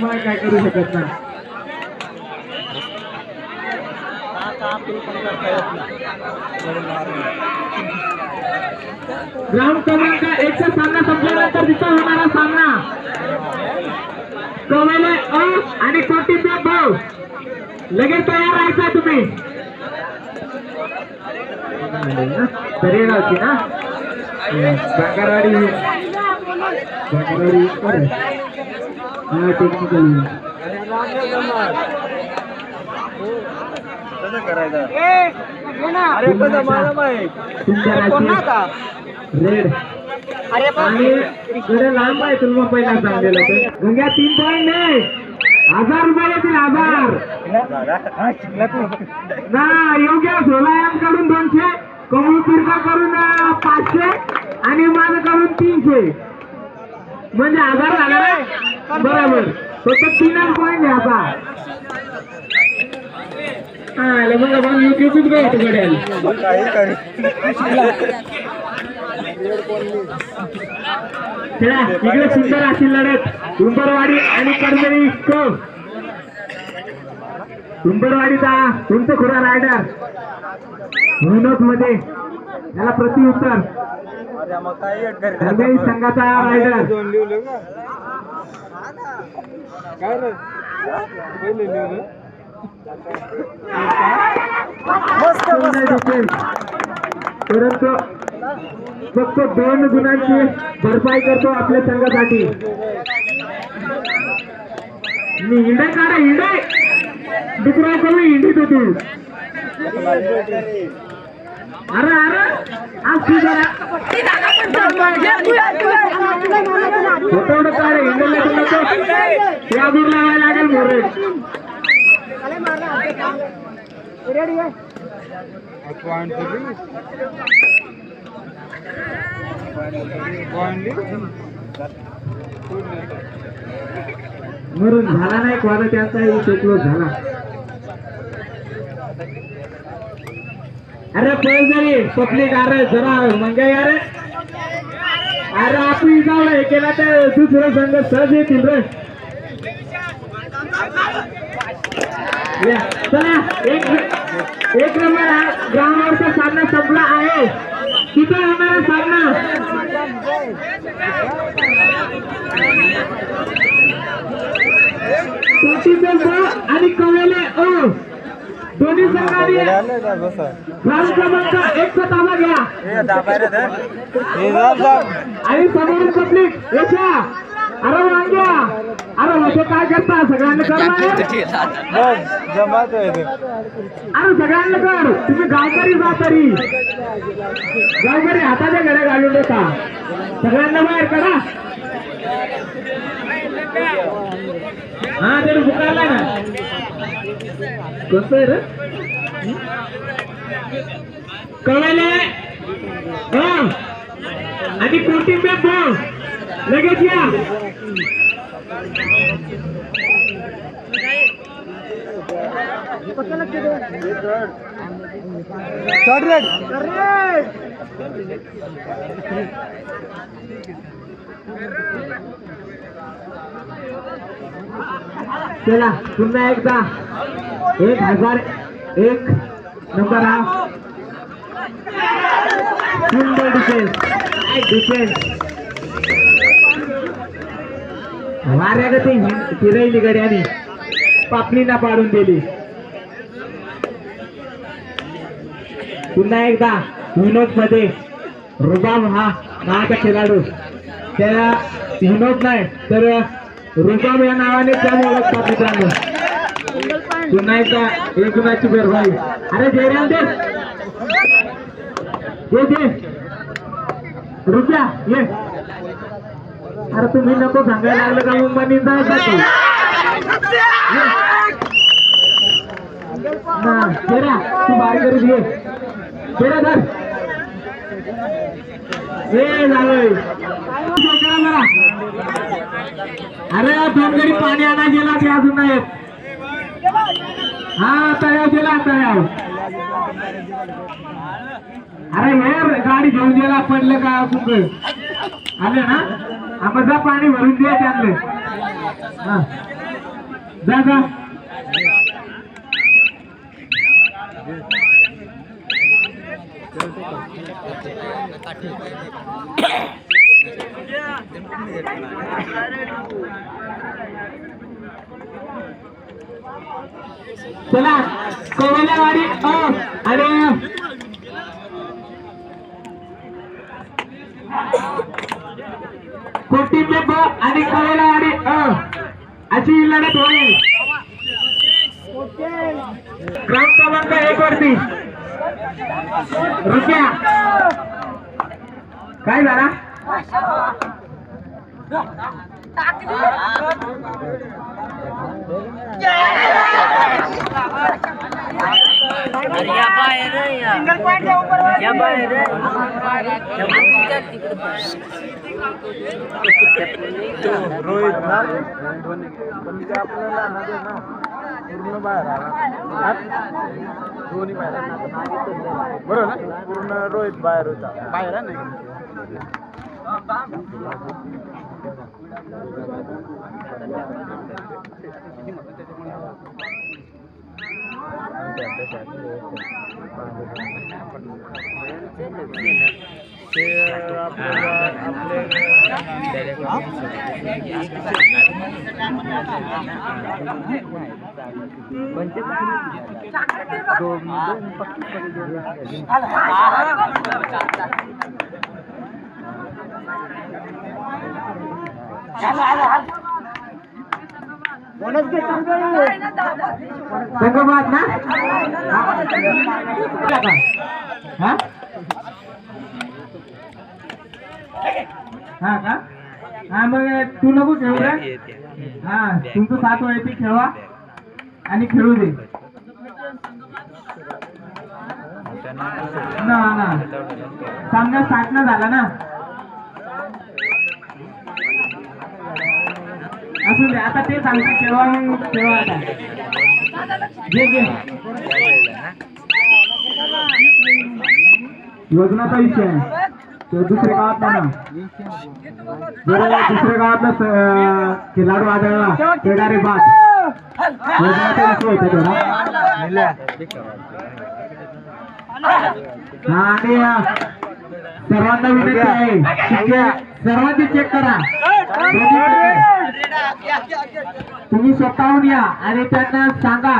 मग काय करू शकत नाही. ग्राउंड क्रमांक एकशे सामना संपल्यानंतर तिथं होणारा सामना. कवले अ आणि कोटीचे भाऊ लगेच तयार राहायचा तुम्ही? तरी राहते ना? बांगारवाडी बांगारवाडी हा टेक्निकल तुमच्या रेड आणि कडे लांब आहे तुला पहिला सांगलेलं ते गंग्या तीन पॉईंट नाही हजार रुपये येतील हजार ना योग्य सोलायमकडून दोनशे कमळ पिरका करून पाचशे आणि माझं करून तीनशे म्हणजे आधार झाला ना बरोबर. फक्त तीनच पॉईंट आहे आता. हा मग आपण युट्यूबच काय घडेल चला इकडे सुंदर अशी लढत. उंबरवाडी आणि कर्मणी को उंबरवाडीचा तुमचं खुरा रायडर विनोदमध्ये याला प्रतिउत्तर कर्मणी संघाचा रायडर सुंदर दिसेल. परंतु फक्त दोन गुणांची भरपाई करतो आपल्या संघासाठी. मी हिंडे काढा हिंडे. दुसरा कमी हिंडीत होतो? अरे अरे आज जरा फोटो दूर लावायला लागेल मोरे. मरून झाला नाही कोणा त्यांचा विषय झाला. अरे पळ जरी पब्लिक अरे जरा मंगाई अरे. अरे आपण जाऊ हे केला तर दुसरं संघ सहज येतील रे. चला एक एक नंबर ग्राउंडवरचा सामना संपला आहे. किती होणार सामना? आणि कवेले अ दोन्ही संघाने ग्राउंड क्रमांक एकचा ताबा घ्या. आणि समोरून पब्लिक यशा अरे वांग्या. अरे म्हणजे काय करता सगळ्यांना करणार अरे सगळ्यांना कर. तुम्ही गावकरी जा तरी. गावकरी हाताच्या घड्या घालून देता. सगळ्यांना बाहेर करा. हा तरी बुकायला ना कसं आहे रे? कळले? हा आणि कोटिंबे बोल. लगेच या. चला पुन्हा एकदा. एक हजार एक नंबर हा. सुंदर डिफेन्स काय डिफेन्स वाऱ्यागती फिरवली गड्याने पापणीना पाडून दिली. पुन्हा एकदा विनोदमध्ये रुबाब हा नावाचा खेळाडू. त्याला विनोद नाही तर रुबाब या नावाने त्याने ओळखतात मित्रांनो पुन्हा एकदा एक गुणाची भरपाई. अरे जयराम दे. दे. रुपया ये. अरे तुम्ही नको सांगायला लागलं का मुंबई जायचं तू बाहेर करू दे तेरा धर. अरे दोन घरी पाणी आणा गेला ते अजून नाही हा तयार गेला तयार अरे हे गाडी घेऊन गेला पडलं का अजून आले ना? आम्हाला पाणी भरून दे त्यांना हा. जा जा. चला कोवल्यावाडी अ हो, आणि कोटिंबे ब आणि कोवल्यावाडी अ हो, अशी ही लढत होईल. ग्राउंड क्रमांक एक वरती. रुपया. काय झाला. रोहित ना पण ते आपल्याला ना ते ना पूर्ण बाहेर आला दोन्ही बाहेर. बरोबर ना पूर्ण रोहित बाहेर होता बाहेर आहे ना ते आपल्याला संगमात ना हा हा का हा मग तू नको खेळू रे हा तुमचं सात वयाची खेळवा आणि खेळू दे ना ना सामना स्टार्ट ना झाला ना असू दे आता ते सांगता खेळवा खेळवा आता जे घे. योजनाचा विषय आहे. दुसऱ्या गावात नाही ना. दुसऱ्या गावातला खिलाडू आढळला ते बाद योजनाचा विषय होता थोडा आणि सर्वांना विनंती आहे. सर्वांची चेक करा. तुम्ही स्वतःहून या आणि त्यांना सांगा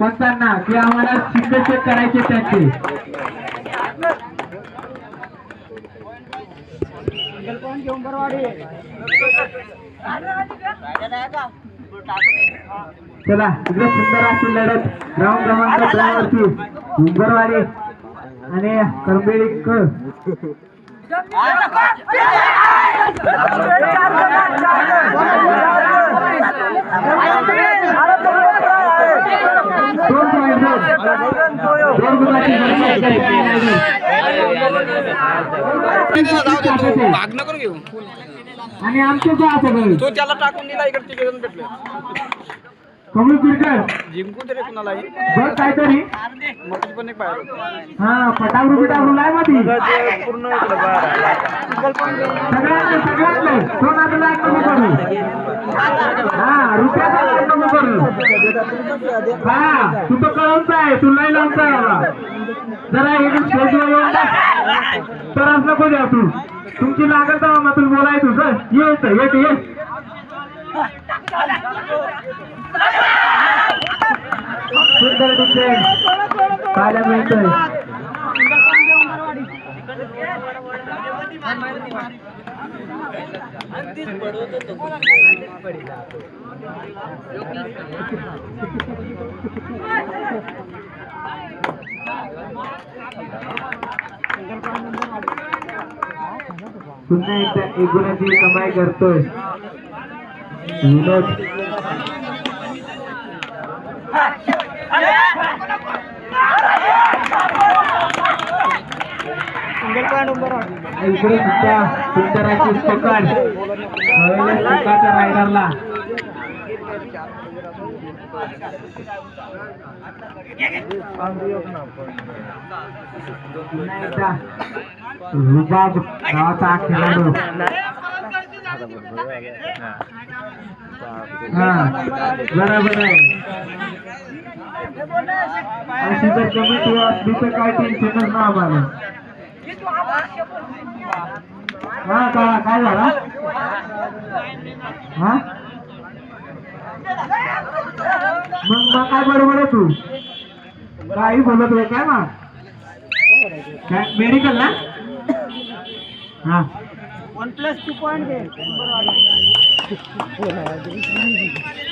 पंचांना की आम्हाला शिंग चेक करायचे त्यांचे. चला इकडे सुंदर अशी लढत ग्राउंड क्रमांक दोन वरती उंबरवाडी आणि करंबेळी क दोन point दोन. दोन गुणाची भाग नको घेऊ आणि आमचे जो असं तो त्याला टाकून दिला इकडे तिकडे भेटले कमी क्रिकेट जिंकू तरी कुणालाही. बघ काहीतरी. मग पण एक होता. हा पटावरू बिटावरू लायमध्ये पूर्ण सगळ्यांना दोन आता लाईन कमी करू हा रुपयाचा लाईन कमी करू हा तू तर कळवचा आहे तू लय लावचा जरा हे बस. तर असं द्या तू. तुमची लागल तर मग तुला बोलायचं. तुझं ये इथं, ये इथं, ये सुंदर तुमचे पाहायला मिळतोय. पुन्हा एकदा एक गुणाची कमाई करतोय. विनोद. इकडे सुद्धा सुंदराची पकड हवेल्या सुखाच्या रायडरला पुन्हा रुबाब नावाचा खेळाडू. हा. बरोबर आहे अशी जर कमिटी असली तर काय टेन्शनच ना आम्हाला हा का काय झाला हा मग मग काय बरोबर आहे तू काही बोलत आहे काय मग काय मेडिकल ना हा वन प्लस टू पॉईंट